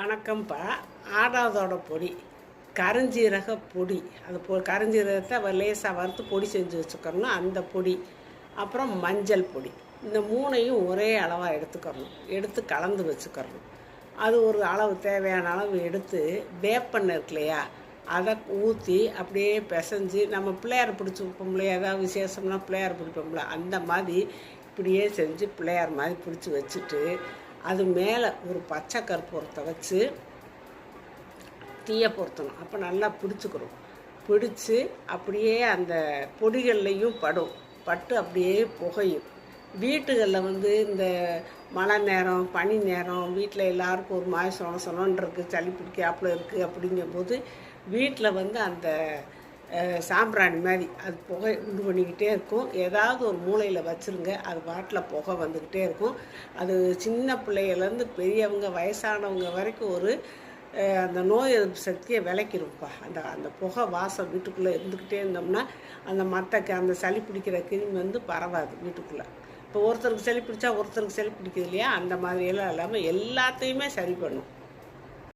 வணக்கம்ப்பா ஆடாதோட பொடி. கருஞ்சீரக பொடி. அது பொ கருஞ்சீரகத்தை லேசாக வறுத்து பொடி செஞ்சு வச்சுக்கணும். அந்த பொடி. அப்புறம் மஞ்சள் பொடி. இந்த மூணையும் ஒரே அளவாக எடுத்துக்கணும். எடுத்து கலந்து வச்சுக்கணும். அது ஒரு அளவு தேவையான அளவு எடுத்து வேப்பெண்ணெய் இருக்கு இல்லையா? அதை ஊற்றி அப்படியே பிசைஞ்சு நம்ம பிள்ளையார் பிடிச்சி வைப்போம்ல ஏதாவது விசேஷம்னா பிள்ளையார் பிடிப்போம்ல? அந்த மாதிரி இப்படியே செஞ்சு பிள்ளையார் மாதிரி பிடிச்சி வச்சுட்டு அது மேலே ஒரு பச்சை கற்பூரத்தை வச்சு தீயை பொருத்தணும். அப்போ நல்லா பிடிச்சிக்கிறோம் பிடிச்சி அப்படியே அந்த பொடிகள்லையும் படும். பட்டு அப்படியே புகையும். வீட்டுகளில் வந்து இந்த மழை நேரம் பனி நேரம் வீட்டில் எல்லாருக்கும் ஒரு மாதிரி சொன சொனன்னு இருக்குது சளி பிடிக்காப்புல இருக்குது அப்படிங்கும்போது வீட்டில் வந்து அந்த சாம்பிராணி மாதிரி. அது புகை உண்டு பண்ணிக்கிட்டே இருக்கும். ஏதாவது ஒரு மூலையில் வச்சுருங்க. அது பாட்டில் புகை வந்துக்கிட்டே இருக்கும். அது சின்ன பிள்ளைகள்லேருந்து பெரியவங்க வயசானவங்க வரைக்கும் ஒரு அந்த நோய் எதிர்ப்பு சக்தியை விளைக்கிரும்ப்பா. அந்த அந்த புகை வாசம் வீட்டுக்குள்ளே இருந்துக்கிட்டே இருந்தோம்னா அந்த மற்ற அந்த சளி பிடிக்கிற கிருமி வந்து பரவாது வீட்டுக்குள்ளே. இப்போ ஒருத்தருக்கு சளி பிடிச்சா ஒருத்தருக்கு சளி பிடிக்குது இல்லையா? அந்த மாதிரியெல்லாம் இல்லாமல் எல்லாத்தையுமே சரி பண்ணும்.